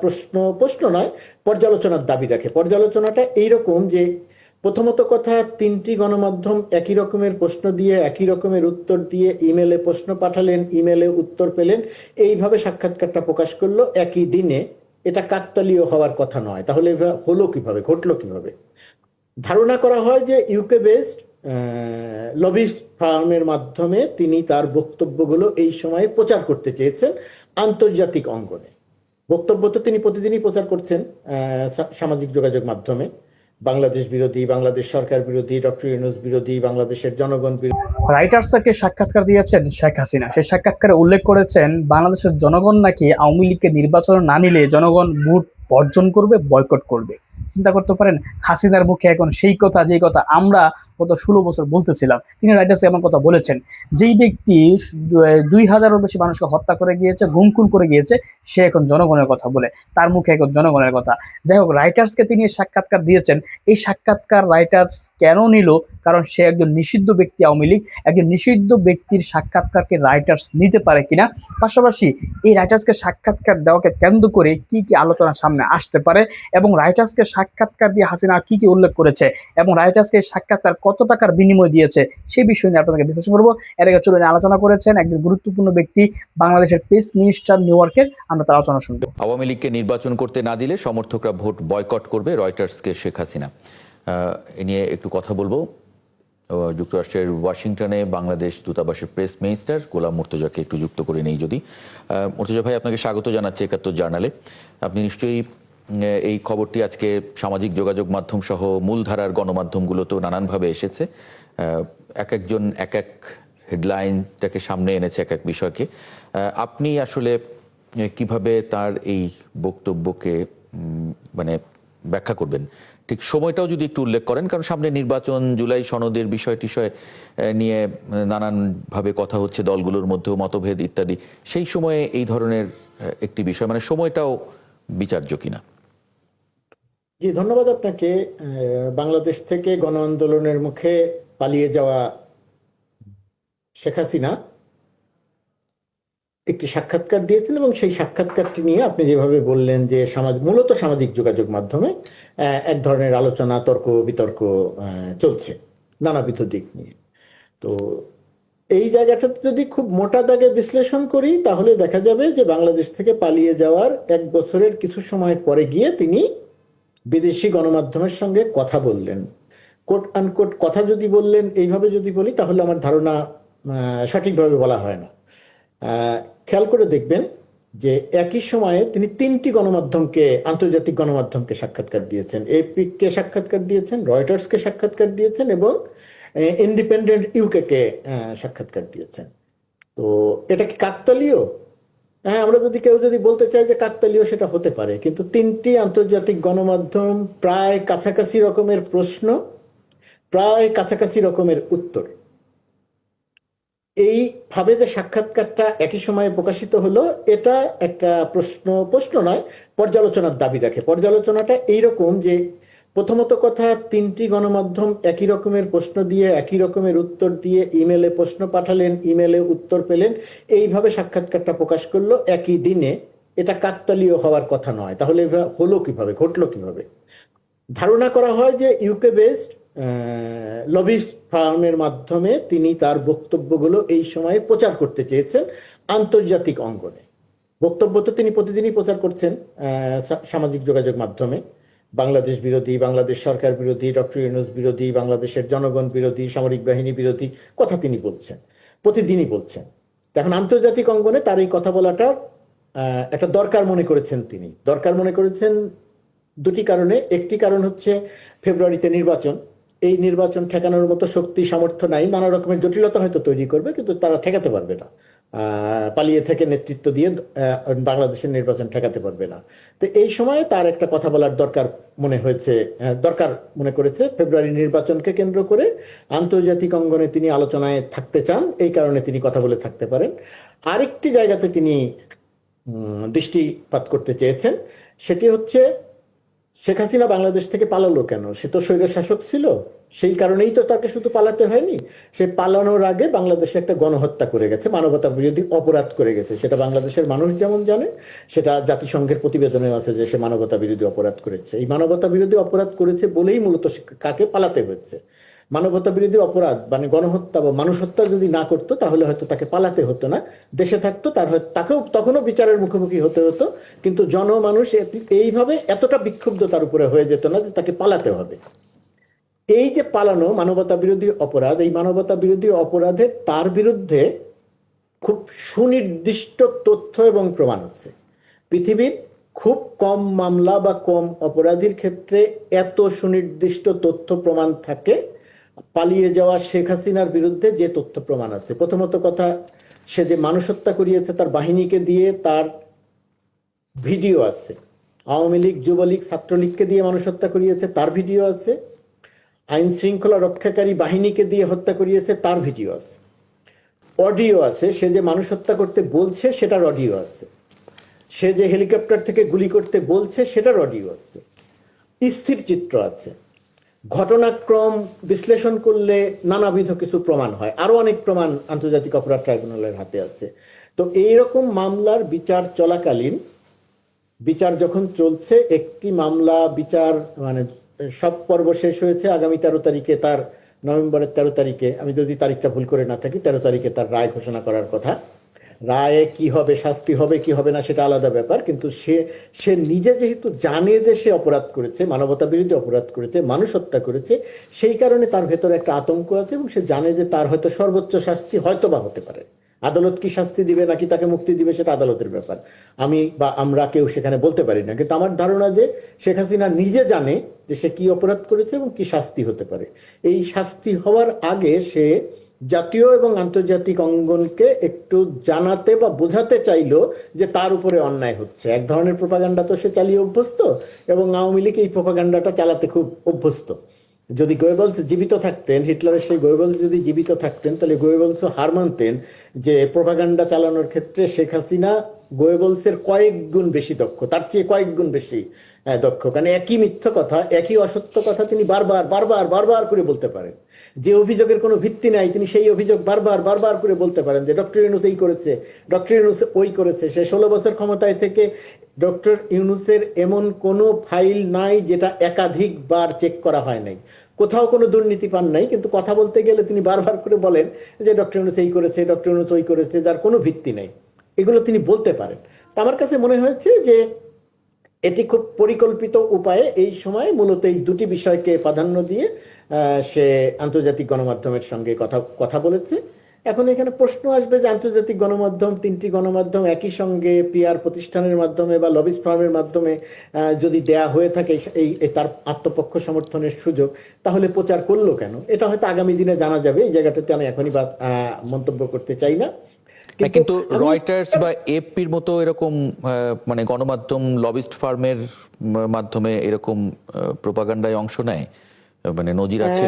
প্রশ্ন প্রশ্ন নয়, পর্যালোচনার দাবি রাখে। পর্যালোচনাটা এইরকম যে প্রথমত কথা, তিনটি গণমাধ্যম একই রকমের প্রশ্ন দিয়ে, একই রকমের উত্তর দিয়ে ইমেলে প্রশ্ন পাঠালেন ইমেলে উত্তর পেলেন, এইভাবে সাক্ষাৎকারটা প্রকাশ করল একই দিনে। এটা কাকতালীয় হওয়ার কথা নয়। তাহলে হলো কীভাবে, ঘটলো কীভাবে? ধারণা করা হয় যে ইউকে বেসড লবিস্ট ফার্মের মাধ্যমে তিনি তার বক্তব্যগুলো এই সময়ে প্রচার করতে চেয়েছেন আন্তর্জাতিক অঙ্গনে। বক্তব্য তো তিনি প্রতিদিনই প্রচার করছেন সামাজিক যোগাযোগ মাধ্যমে। বাংলাদেশ বিরোধী, বাংলাদেশ সরকার বিরোধী, ডক্টর ইউনুস বিরোধী, বাংলাদেশের জনগণ বিরোধী। রাইটার্সকে সাক্ষাৎকার দিয়েছেন শেখ হাসিনা। সেই সাক্ষাৎকারে উল্লেখ করেছেন, বাংলাদেশের জনগণ নাকি আওয়ামী লীগকে নির্বাচন না নিলে জনগণ ভোট বর্জন করবে, বয়কট করবে। চিন্তা করতে পারেন, হাসিনার মুখে এখন সেই কথা, যেই কথা আমরা গত ষোলো বছর বলতেছিলাম, তিনি রাইটার্সে এমন কথা বলেছেন, যেই ব্যক্তি দুই হাজারও বেশি মানুষকে হত্যা করে গিয়েছে গুমকুল করে গিয়েছে, সে এখন জনগণের কথা বলে, তার মুখে এখন জনগণের কথা। যাই হোক, রাইটার্সকে তিনি সাক্ষাৎকার দিয়েছেন, এই সাক্ষাৎকার রাইটার্স কেন নিল? কারণ সে একজন নিষিদ্ধ ব্যক্তি আওয়ামী লীগ, একজন নিষিদ্ধ ব্যক্তির সাক্ষাৎকারকে রাইটার্স নিতে পারে কিনা? পাশাপাশি এই রাইটার্সকে সাক্ষাৎকার দেওয়াকে কেন্দ্র করে কি কি আলোচনা সামনে আসতে পারে? এবং রাইটার্সকে সাক্ষাৎকার দিয়ে হাসিনা কি কি উল্লেখ করেছে এবং রাইটার্সকে সাক্ষাৎকার কত টাকার বিনিময় দিয়েছে সেই বিষয় নিয়ে আপনাদেরকে বিশ্লেষণ করব। এর আগে চলুন আলোচনা করেছেন একজন গুরুত্বপূর্ণ ব্যক্তি বাংলাদেশের প্রেস মিনিস্টার নিউ ইয়র্কের। আমরা তার আলোচনা শুনব। আওয়ামী লীগকে নির্বাচন করতে না দিলে সমর্থকরা ভোট বয়কট করবে রয়টার্সকে শেখ হাসিনা। এ নিয়ে একটু কথা বলব। যুক্তরাষ্ট্রের ওয়াশিংটনে বাংলাদেশ দূতাবাসের প্রেস মিনিস্টার গোলাম মুর্তজাকে একটু যুক্ত করে নেই যদি। মুর্তজা ভাই, আপনাকে স্বাগত জানাচ্ছি একাত্তর জার্নালে। আপনি নিশ্চয়ই এই খবরটি আজকে সামাজিক যোগাযোগ মাধ্যম সহ মূলধারার গণমাধ্যমগুলোতেও নানানভাবে এসেছে। এক একজন এক এক হেডলাইনটাকে সামনে এনেছে এক এক বিষয়কে। আপনি আসলে কীভাবে তার এই বক্তব্যকে মানে ব্যাখ্যা করবেন? ঠিক সময়টাও যদি একটু উল্লেখ করেন, কারণ সামনে নির্বাচন, জুলাই সনদের বিষয় টিষয় নিয়ে নানানভাবে কথা হচ্ছে, দলগুলোর মধ্যেও মতভেদ ইত্যাদি। সেই সময়ে এই ধরনের একটি বিষয় মানে সময়টাও বিচার্য কিনা? জি, ধন্যবাদ আপনাকে। বাংলাদেশ থেকে গণ আন্দোলনের মুখে পালিয়ে যাওয়া শেখ হাসিনা একটি সাক্ষাৎকার দিয়েছেন এবং সেই সাক্ষাৎকারটি নিয়ে আপনি যেভাবে বললেন যে সমাজ, মূলত সামাজিক যোগাযোগ মাধ্যমে এক ধরনের আলোচনা, তর্ক, বিতর্ক চলছে নানাবিধ দিক নিয়ে। তো এই জায়গাটাতে যদি খুব মোটা দাগে বিশ্লেষণ করি, তাহলে দেখা যাবে যে বাংলাদেশ থেকে পালিয়ে যাওয়ার এক বছরের কিছু সময় পরে গিয়ে তিনি বিদেশি গণমাধ্যমের সঙ্গে কথা বললেন। কোট আনকোট কথা যদি বললেন, এইভাবে যদি বলি, তাহলে আমার ধারণা সঠিকভাবে বলা হয় না। খেয়াল করে দেখবেন যে একই সময়ে তিনি তিনটি গণমাধ্যমকে, আন্তর্জাতিক গণমাধ্যমকে সাক্ষাৎকার দিয়েছেন। এপিকে সাক্ষাৎকার দিয়েছেন, রয়টার্সকে সাক্ষাৎকার দিয়েছেন এবং ইন্ডিপেন্ডেন্ট ইউকে কে সাক্ষাৎকার দিয়েছেন। তো এটা কি কাকতালীয়? হ্যাঁ আমরা যদি কেউ যদি বলতে চাই যে কাকতালীয় সেটা হতে পারে, কিন্তু তিনটি আন্তর্জাতিক গণমাধ্যম প্রায় কাছাকাছি রকমের প্রশ্ন, প্রায় কাছাকাছি রকমের উত্তর। এইভাবে যে সাক্ষাৎকারটা একই সময়ে প্রকাশিত হলো, এটা একটা প্রশ্ন প্রশ্ন নয়, পর্যালোচনার দাবি রাখে। পর্যালোচনাটা এইরকম যে প্রথমত কথা, তিনটি গণমাধ্যম একই রকমের প্রশ্ন দিয়ে, একই রকমের উত্তর দিয়ে ইমেলে প্রশ্ন পাঠালেন, ইমেলে উত্তর পেলেন। এইভাবে সাক্ষাৎকারটা প্রকাশ করল একই দিনে। এটা কাকতালীয় হওয়ার কথা নয়। তাহলে হলো কীভাবে, ঘটলো কীভাবে? ধারণা করা হয় যে ইউকে বেসড লবিস্ট ফার্মের মাধ্যমে তিনি তার বক্তব্যগুলো এই সময়ে প্রচার করতে চেয়েছেন আন্তর্জাতিক অঙ্গনে। বক্তব্য তো তিনি প্রতিদিনই প্রচার করছেন সামাজিক যোগাযোগ মাধ্যমে। বাংলাদেশ বিরোধী, বাংলাদেশ সরকার বিরোধী, ডক্টর ইউনুস বিরোধী, বাংলাদেশের জনগণ বিরোধী, সামরিক বাহিনী বিরোধী, কথা তিনি বলছেন, প্রতিদিনই বলছেন। এখন আন্তর্জাতিক অঙ্গনে তার এই কথা বলাটা একটা দরকার মনে করেছেন তিনি। দরকার মনে করেছেন দুটি কারণে। একটি কারণ হচ্ছে ফেব্রুয়ারিতে নির্বাচন। এই নির্বাচন ঠেকানোর মতো শক্তি, সামর্থ্য নাই। নানা রকমের জটিলতা হয়তো তৈরি করবে, কিন্তু তারা ঠেকাতে পারবে না। পালিয়ে থেকে নেতৃত্ব দিয়ে বাংলাদেশের নির্বাচন ঠেকাতে পারবে না। তো এই সময়ে তার একটা কথা বলার দরকার মনে হয়েছে দরকার মনে করেছে। ফেব্রুয়ারি নির্বাচনকে কেন্দ্র করে আন্তর্জাতিক অঙ্গনে তিনি আলোচনায় থাকতে চান। এই কারণে তিনি কথা বলে থাকতে পারেন। আরেকটি জায়গাতে তিনি দৃষ্টিপাত করতে চেয়েছেন, সেটি হচ্ছে শেখ হাসিনা বাংলাদেশ থেকে পালালো কেন? সে তো স্বৈর শাসক ছিল। সেই কারণেই তো তাকে শুধু পালাতে হয়নি। সে পালানোর আগে বাংলাদেশে একটা গণহত্যা করে গেছে, মানবতা বিরোধী অপরাধ করে গেছে। সেটা বাংলাদেশের মানুষ যেমন জানে, সেটা জাতিসংঘের প্রতিবেদনে আছে যে সে মানবতা বিরোধী অপরাধ করেছে। এই মানবতা বিরোধী অপরাধ করেছে বলেই মূলত কাকে পালাতে হয়েছে। মানবতা বিরোধী অপরাধ মানে গণহত্যা বা মানুষ হত্যা যদি না করতো, তাহলে হয়তো তাকে পালাতে হতো না। দেশে থাকতো, তার তাকেও তখনও বিচারের মুখোমুখি হতে হতো। কিন্তু জনমানুষ এইভাবে এতটা বিক্ষুব্ধ তার উপরে হয়ে যেত না যে তাকে পালাতে হবে। এই যে পালানো মানবতা বিরোধী অপরাধ, এই মানবতা বিরোধী অপরাধে তার বিরুদ্ধে খুব সুনির্দিষ্ট তথ্য এবং প্রমাণ আছে। পৃথিবীর খুব কম মামলা বা কম অপরাধীর ক্ষেত্রে এত সুনির্দিষ্ট তথ্য প্রমাণ থাকে পালিয়ে যাওয়া শেখ হাসিনার বিরুদ্ধে যে তথ্য প্রমাণ আছে। প্রথমত কথা, সে যে মানুষ হত্যা করিয়েছে তার বাহিনীকে দিয়ে তার ভিডিও আছে। আওয়ামী লীগ, যুবলীগ, ছাত্রলীগকে দিয়ে মানুষ হত্যা করিয়েছে, তার ভিডিও আছে। আইন শৃঙ্খলা রক্ষাকারী বাহিনীকে দিয়ে হত্যা করিয়েছে, তার ভিডিও আছে। অডিও আছে, সে যে মানুষ হত্যা করতে বলছে, সেটার অডিও আছে। সে যে হেলিকপ্টার থেকে গুলি করতে বলছে, সেটার অডিও আছে। স্থির চিত্র আছে। ঘটনাক্রম বিশ্লেষণ করলে নানাবিধ কিছু প্রমাণ হয়। আরও অনেক প্রমাণ আন্তর্জাতিক অপরাধ ট্রাইব্যুনালের হাতে আছে। তো এইরকম মামলার বিচার চলাকালীন, বিচার যখন চলছে, একটি মামলা বিচার মানে সব পর্ব শেষ হয়েছে, আগামী তেরো তারিখে তার নভেম্বরের তেরো তারিখে, আমি যদি তারিখটা ভুল করে না থাকি, তেরো তারিখে তার রায় ঘোষণা করার কথা। রায়ে কি হবে, শাস্তি হবে, কি হবে না সেটা আলাদা ব্যাপার। কিন্তু সে সে নিজে যেহেতু জানে যে সে অপরাধ করেছে, মানবতা বিরোধী অপরাধ করেছে মানুষ হত্যা করেছে, সেই কারণে তার ভেতরে একটা আতঙ্ক আছে এবং সে জানে যে তার হয়তো সর্বোচ্চ শাস্তি হয়তো বা হতে পারে। আদালত কি শাস্তি দিবে, নাকি তাকে মুক্তি দিবে, সেটা আদালতের ব্যাপার। আমি বা আমরা কেউ সেখানে বলতে পারি না। কিন্তু আমার ধারণা যে শেখ হাসিনা নিজে জানে যে সে কি অপরাধ করেছে এবং কি শাস্তি হতে পারে। এই শাস্তি হওয়ার আগে সে জাতীয় এবং আন্তর্জাতিক অঙ্গনকে একটু জানাতে বা বোঝাতে চাইল যে তার উপরে অন্যায় হচ্ছে। এক ধরনের প্রপাগান্ডা তো সে চালিয়ে অভ্যস্ত এবং আওয়ামী লীগ এই প্রপাগান্ডাটা চালাতে খুব অভ্যস্ত। যদি গোয়েবলস জীবিত থাকতেন হিটলারের সেই গোয়েবলস যদি জীবিত থাকতেন, তাহলে গোয়েবলসও হার মানতেন যে প্রভাগান্ডা চালানোর ক্ষেত্রে শেখ হাসিনা গোয়েবলসের কয়েক গুণ বেশি দক্ষ, তার চেয়ে কয়েক গুণ বেশি দক্ষ। কারণ একই মিথ্য কথা, একই অসত্য কথা তিনি বারবার বারবার বারবার করে বলতে পারেন। যে অভিযোগের কোনো ভিত্তি নাই, তিনি সেই অভিযোগ বারবার বারবার করে বলতে পারেন যে ডক্টর ইউনুস এই করেছে, ডক্টর ইউনুস ওই করেছে। সে ষোলো বছর ক্ষমতায় থেকে ডক্টর ইউনুসের এমন কোনো ফাইল নাই যেটা একাধিকবার চেক করা হয় নাই। কোথাও কোনো দুর্নীতি পান নাই, কিন্তু কথা বলতে গেলে তিনি বারবার করে বলেন যে ডক্টর ইউনুস এই করেছে, ডক্টর ইউনুস ওই করেছে, যার কোনো ভিত্তি নেই। এগুলো তিনি বলতে পারেন। তা আমার কাছে মনে হয়েছে যে এটি খুব পরিকল্পিত উপায়ে এই সময় মূলত এই দুটি বিষয়কে প্রাধান্য দিয়ে সে আন্তর্জাতিক গণমাধ্যমের সঙ্গে কথা কথা বলেছে। এখন এখানে প্রশ্ন আসবে যে আন্তর্জাতিক গণমাধ্যম তিনটি গণমাধ্যম একই সঙ্গে পিআর প্রতিষ্ঠানের মাধ্যমে বা লবিস ফার্মের মাধ্যমে যদি দেয়া হয়ে থাকে এই- তার আত্মপক্ষ সমর্থনের সুযোগ তাহলে প্রচার করল কেন? এটা হয়তো আগামী দিনে জানা যাবে এই জায়গাটাতে আমি এখনই বা মন্তব্য করতে চাই না। না, কিন্তু রয়টার্স বা এপির মতো এরকম মানে গণমাধ্যম লবিস্ট ফার্মের মাধ্যমে এরকম প্রোপাগান্ডায় অংশ নেয়? মানে নজির আছে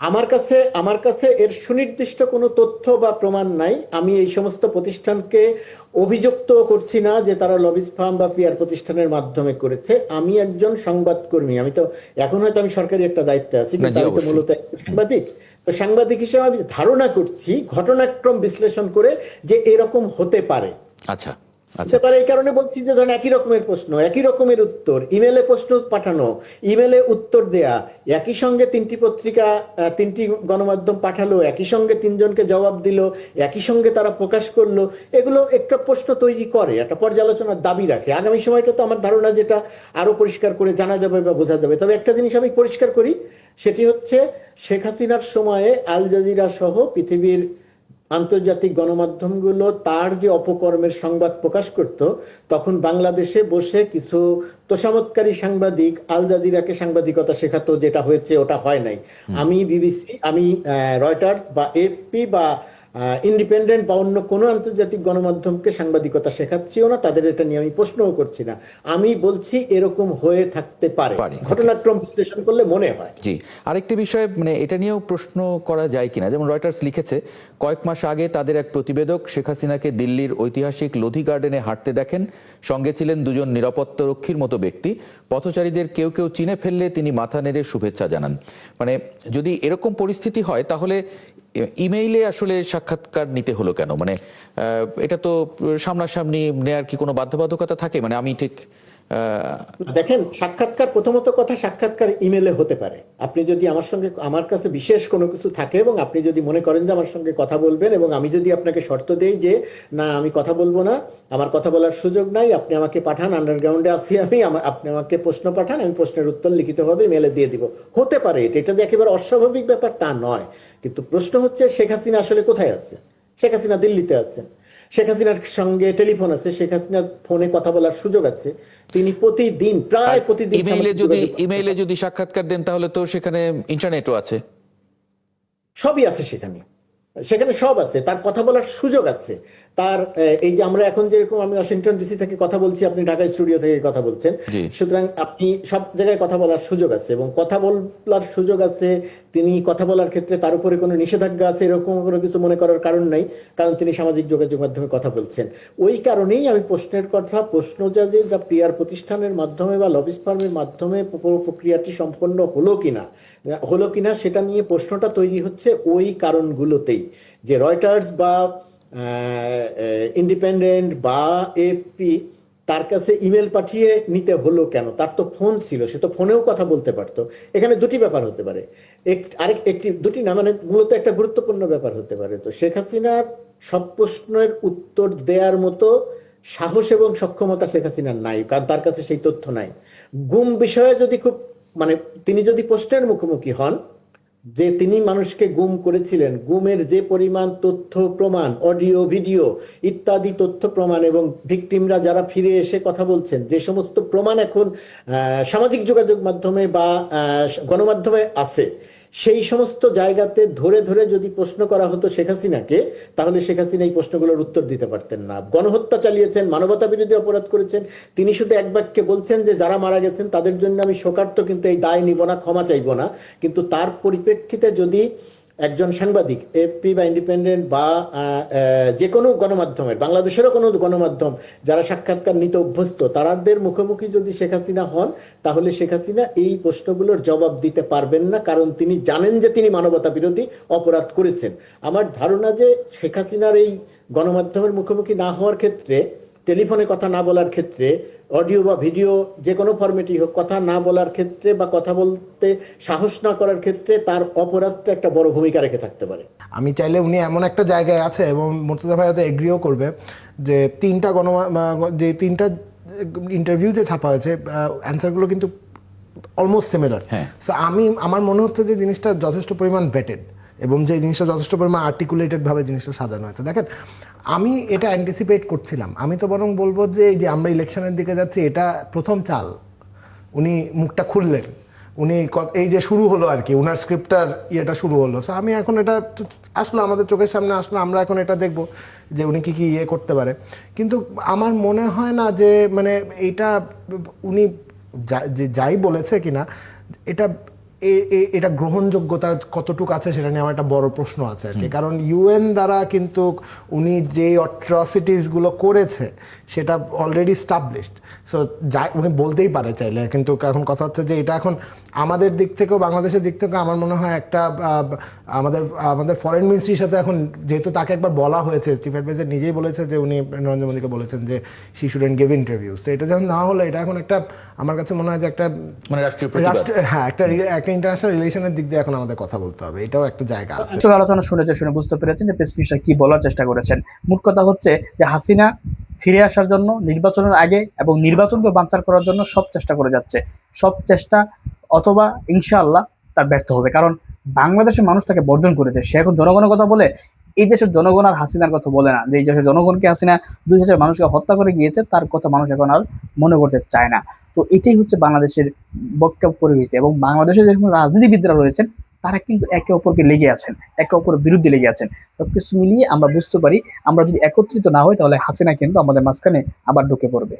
আমার কাছে আমার কাছে এর সুনির্দিষ্ট কোনো তথ্য বা প্রমাণ নাই। আমি এই সমস্ত প্রতিষ্ঠানকে অভিযুক্ত করছি না যে তারা লবিস ফার্ম বা পিআর প্রতিষ্ঠানের মাধ্যমে করেছে। আমি একজন সংবাদকর্মী। আমি তো এখন হয়তো আমি সরকারি একটা দায়িত্বে আছি কিন্তু আমি তো মূলত সাংবাদিক। তো সাংবাদিক হিসেবে আমি ধারণা করছি ঘটনাক্রম বিশ্লেষণ করে যে এরকম হতে পারে। আচ্ছা। আচ্ছা। হতে পারে এই কারণে বলছি যে ধরেন একই রকমের প্রশ্ন, একই রকমের উত্তর, ইমেলে প্রশ্ন পাঠানো, ইমেলে উত্তর দেয়া, একই সঙ্গে তিনটি পত্রিকা তিনটি গণমাধ্যম পাঠালো, একই সঙ্গে তিনজনকে জবাব দিল, একই সঙ্গে তারা প্রকাশ করল, এগুলো একটা প্রশ্ন তৈরি করে, একটা পর্যালোচনার দাবি রাখে। আগামী সময়টা তো আমার ধারণা যেটা আরও পরিষ্কার করে জানা যাবে বা বোঝা যাবে। তবে একটা জিনিস আমি পরিষ্কার করি, সেটি হচ্ছে শেখ হাসিনার সময়ে আল জাজিরা সহ পৃথিবীর আন্তর্জাতিক গণমাধ্যমগুলো তার যে অপকর্মের সংবাদ প্রকাশ করত তখন বাংলাদেশে বসে কিছু তোষামতকারী সাংবাদিক আল জাজিরাকে সাংবাদিকতা শেখাতো যেটা হয়েছে ওটা হয় নাই। আমি বিবিসি আমি রয়টার্স বা এফপি বা ইন্ডিপেন্ডেন্ট বা অন্য কোনো আন্তর্জাতিক গণমাধ্যমকে সাংবাদিকতা শেখাচ্ছিও না তাদের এটা নিয়ে আমি প্রশ্নও করছি না। আমি বলছি এরকম হয়ে থাকতে পারে। ঘটনাক্রম বিশ্লেষণ করলে মনে হয়। জি আরেকটি বিষয়ে মানে এটা নিয়েও প্রশ্ন করা যায় কিনা? যেমন রয়টার্স লিখেছে কয়েক মাস আগে তাদের এক প্রতিবেদক শেখ হাসিনাকে দিল্লির ঐতিহাসিক লোধি গার্ডেনে হাঁটতে দেখেন। সঙ্গে ছিলেন দুজন নিরাপত্তারক্ষীর মতো ব্যক্তি। পথচারীদের কেউ কেউ চিনে ফেললে তিনি মাথা নেড়ে শুভেচ্ছা জানান। মানে যদি এরকম পরিস্থিতি হয় তাহলে ইমেইলে আসলে সাক্ষাৎকার নিতে হলো কেন? মানে এটা তো সামনাসামনি নেয়ার কি কোনো বাধ্যবাধকতা থাকে? মানে আমি ঠিক দেখেন, সাক্ষাৎকার, প্রথমত কথা সাক্ষাৎকার ইমেলে হতে পারে। আপনি যদি আমার সঙ্গে, আমার কাছে বিশেষ কোনো কিছু থাকে এবং আপনি যদি মনে করেন যে আমার সঙ্গে কথা বলবেন এবং আমি যদি আপনাকে শর্ত দেই যে, না, আমি কথা বলব না, আমার কথা বলার সুযোগ নাই, আপনি আমাকে পাঠান আন্ডারগ্রাউন্ডে আসি আমি আপনি আমাকে প্রশ্ন পাঠান, আমি প্রশ্নের উত্তর লিখিতভাবে মেলে দিয়ে দিব। হতে পারে এটা এটা যে একেবারে অস্বাভাবিক ব্যাপার তা নয়। কিন্তু প্রশ্ন হচ্ছে, শেখ হাসিনা আসলে কোথায় আছে? শেখ হাসিনা দিল্লিতে আছেন। শেখ হাসিনার সঙ্গে টেলিফোন আছে শেখ হাসিনার ফোনে কথা বলার সুযোগ আছে। তিনি প্রতিদিন প্রায় প্রতিদিন ইমেইলে যদি ইমেইলে যদি সাক্ষাৎকার দেন তাহলে তো সেখানে ইন্টারনেটও আছে। সবই আছে সেখানে। সেখানে সব আছে তার কথা বলার সুযোগ আছে। তার এই যে আমরা এখন যেরকম আমি ওয়াশিংটন ডিসি থেকে কথা বলছি আপনি ঢাকা স্টুডিও থেকে কথা বলছেন। সুতরাং আপনি সব জায়গায় কথা বলার সুযোগ আছে এবং কথা বলার সুযোগ আছে তিনি কথা বলার ক্ষেত্রে তার উপরে কোনো নিষেধাজ্ঞা আছে এরকম কোনো কিছু মনে করার কারণ নাই কারণ তিনি সামাজিক যোগাযোগ মাধ্যমে কথা বলছেন। ওই কারণেই আমি প্রশ্নের কথা প্রশ্ন যা যে যা পিয়ার প্রতিষ্ঠানের মাধ্যমে বা লবিস ফার্মের মাধ্যমে প্রক্রিয়াটি সম্পন্ন হলো কিনা হলো কিনা সেটা নিয়ে প্রশ্নটা তৈরি হচ্ছে ওই কারণগুলোতেই। যে রয়টার্স বা ইন্ডিপেন্ডেন্ট বা এপি তার কাছে ইমেল পাঠিয়ে নিতে হলো কেন? তার তো ফোন ছিল, সে তো ফোনেও কথা বলতে পারতো। এখানে দুটি ব্যাপার হতে পারে। এক- আরেক, একটি, দুটি না মানে মূলত একটা গুরুত্বপূর্ণ ব্যাপার হতে পারে। তো শেখ হাসিনার সব প্রশ্নের উত্তর দেওয়ার মতো সাহস এবং সক্ষমতা শেখ হাসিনার নাই, কারণ তার কাছে সেই তথ্য নাই। গুম বিষয়ে যদি খুব মানে তিনি যদি প্রশ্নের মুখোমুখি হন যে তিনি মানুষকে গুম করেছিলেন, গুমের যে পরিমাণ তথ্য প্রমাণ, অডিও, ভিডিও ইত্যাদি তথ্য প্রমাণ এবং ভিকটিমরা যারা ফিরে এসে কথা বলছেন, যে সমস্ত প্রমাণ এখন সামাজিক যোগাযোগ মাধ্যমে বা গণমাধ্যমে আছে। সেই সমস্ত জায়গাতে ধরে ধরে যদি প্রশ্ন করা হতো শেখ হাসিনাকে, তাহলে শেখ হাসিনা এই প্রশ্নগুলোর উত্তর দিতে পারতেন না। গণহত্যা চালিয়েছেন, মানবতা বিরোধী অপরাধ করেছেন। তিনি শুধু এক বাক্যে বলছেন যে, যারা মারা গেছেন, তাদের জন্য আমি শোকার্ত, কিন্তু এই দায় নিব না, ক্ষমা চাইব না। কিন্তু তার পরিপ্রেক্ষিতে যদি একজন সাংবাদিক এপি বা ইন্ডিপেন্ডেন্ট বা যে কোনো গণমাধ্যমের, বাংলাদেশেরও কোনো গণমাধ্যম যারা সাক্ষাৎকার নিতে অভ্যস্ত, তারাদের মুখোমুখি যদি শেখ হাসিনা হন, তাহলে শেখ হাসিনা এই প্রশ্নগুলোর জবাব দিতে পারবেন না, কারণ তিনি জানেন যে তিনি মানবতা বিরোধী অপরাধ করেছেন। আমার ধারণা যে শেখ হাসিনার এই গণমাধ্যমের মুখোমুখি না হওয়ার ক্ষেত্রে, টেলিফোনে কথা না বলার ক্ষেত্রে অডিও বা ভিডিও যে কোনো ফরম্যাটই হোক কথা না বলার ক্ষেত্রে বা কথা বলতে সাহস না করার ক্ষেত্রে তার অপরাধটা একটা বড় ভূমিকা রেখে থাকতে পারে। আমি চাইলে উনি এমন একটা জায়গায় আছে এবং মুর্তজা ভাই হয়তো এগ্রিও করবে যে তিনটা গণ যে তিনটা ইন্টারভিউ যে ছাপা হয়েছে অ্যান্সারগুলো কিন্তু অলমোস্ট সিমিলার হ্যাঁ। সো আমি আমার মনে হচ্ছে যে জিনিসটা যথেষ্ট পরিমাণ ভেটেড এবং যে জিনিসটা যথেষ্ট পরিমাণ আর্টিকুলেটেড ভাবে জিনিসটা সাজানো হয়েছে। দেখেন, আমি এটা অ্যান্টিসিপেট করছিলাম। আমি তো বরং বলব যে, এই যে আমরা ইলেকশনের দিকে যাচ্ছি, এটা প্রথম চাল। উনি মুখটা খুললেন। উনি এই যে শুরু হলো আর কি, উনার স্ক্রিপ্টার ইয়েটা শুরু হলো। সো আমি এখন এটা আসলো, আমাদের চোখের সামনে আসলো, আমরা এখন এটা দেখব যে উনি কী কী ইয়ে করতে পারে। কিন্তু আমার মনে হয় না যে মানে এইটা উনি যাই বলেছে কিনা, এটা এটা গ্রহণযোগ্যতা কতটুকু আছে সেটা নিয়ে আমার একটা বড় প্রশ্ন আছে আর কি। কারণ ইউএন দ্বারা কিন্তু উনি যে অট্রসিটিসগুলো করেছে সেটা অলরেডি স্টাবলিশড সো যা উনি বলতেই পারে চাইলে কিন্তু এখন কথা হচ্ছে যে এটা এখন আমাদের দিক থেকেও বাংলাদেশের দিক থেকেও আমার মনে হয় একটা আহ, আমাদের আমাদের ফরেন মিনিস্ট্রির সাথে এখন যেহেতু তাকে একবার বলা হয়েছে চিফ অ্যাডভাইজার নিজেই বলেছে যে উনি নরেন্দ্র মোদীকে বলেছেন যে শি শুডেন্ট গিভ ইন্টারভিউ তো এটা যখন না হলো এটা এখন একটা আমার কাছে মনে হয় যে একটা মানে রাষ্ট্রীয় রাষ্ট্র হ্যাঁ একটা একটা ইন্টারন্যাশনাল রিলেশনের দিক দিয়ে এখন আমাদের কথা বলতে হবে। এটাও একটা জায়গা আছে। আসলে আলোচনা শুনেছে শুনে বুঝতে পেরেছেন যে প্রেস মিনিস্টার কি বলার চেষ্টা করেছেন। মোট কথা হচ্ছে যে হাসিনা ফিরে আসার জন্য, নির্বাচনের আগে এবং নির্বাচনকে বাঞ্চার করার জন্য সব চেষ্টা করে যাচ্ছে। সব চেষ্টা অথবা ইনশাআল্লাহ তার ব্যর্থ হবে। কারণ বাংলাদেশের মানুষ তাকে বর্জন করেছে। সে এখন জনগণের কথা বলে, এই দেশের জনগণ আর হাসিনার কথা বলে না। যে এই দেশের জনগণকে হাসিনা, দুই হাজার মানুষকে হত্যা করে গিয়েছে, তার কথা মানুষ এখন আর মনে করতে চায় না। তো এটাই হচ্ছে বাংলাদেশের বক্তব্য পরিস্থিতি এবং বাংলাদেশের যে রাজনীতিবিদরা রয়েছেন তারা কিন্তু একে অপরকে লেগে আছেন, একে অপরের বিরুদ্ধে লেগে আছেন। সবকিছু মিলিয়ে আমরা বুঝতে পারি, আমরা যদি একত্রিত না হই তাহলে হাসিনা কিন্তু আমাদের মাঝখানে আবার ঢুকে পড়বে।